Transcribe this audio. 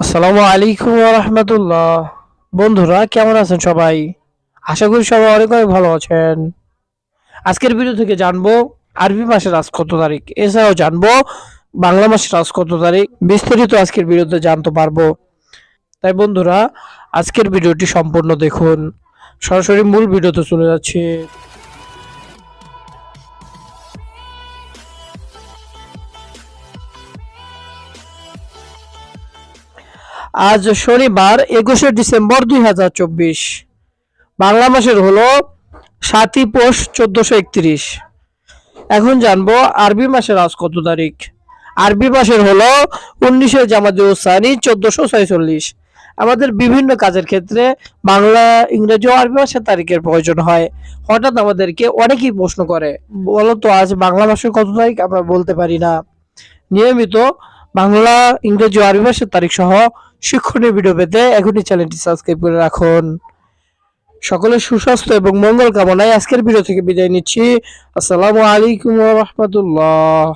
আসসালামু আলাইকুম রহমতুল্লাহ। বন্ধুরা, কেমন আছেন সবাই? আশা করি সবাই অনেক অনেক ভালো আছেন। আজকের ভিডিও থেকে জানব, আরবি মাসের আজ কত তারিখ? এছাড়াও জানব, বাংলা মাসের আজ কত তারিখ? বিস্তারিত আজকের ভিডিওতে জানতে পারব। তাই বন্ধুরা, আজকের ভিডিওটি সম্পূর্ণ দেখুন। সরাসরি মূল ভিডিওতে চলে যাচ্ছে। আজ শনিবার, একুশে ডিসেম্বর দুই হাজার চব্বিশ। বাংলা মাসের হলো সাতই পৌষ চোদ্দশো একত্রিশ। এখন জানব আরবি মাসের আজ কত তারিখ। আরবি মাসের হলো উনিশে জামাদি ওসানি চোদ্দশো ছয়চল্লিশ। আমাদের বিভিন্ন কাজের ক্ষেত্রে বাংলা, ইংরেজি ও আরবি মাসের তারিখের প্রয়োজন হয়। হঠাৎ আমাদেরকে অনেকেই প্রশ্ন করে, বলো তো আজ বাংলা মাসের কত তারিখ? আমরা বলতে পারি না। নিয়মিত বাংলা, ইংরেজি ও আরবি ভাষার তারিখ সহ শিক্ষণীয় ভিডিও পেতে এখনই চ্যানেলটি সাবস্ক্রাইব করে রাখুন। সকলের সুস্বাস্থ্য এবং মঙ্গল কামনায় আজকের ভিডিও থেকে বিদায় নিচ্ছি। আসসালামু আলাইকুম রহমতুল্লাহ।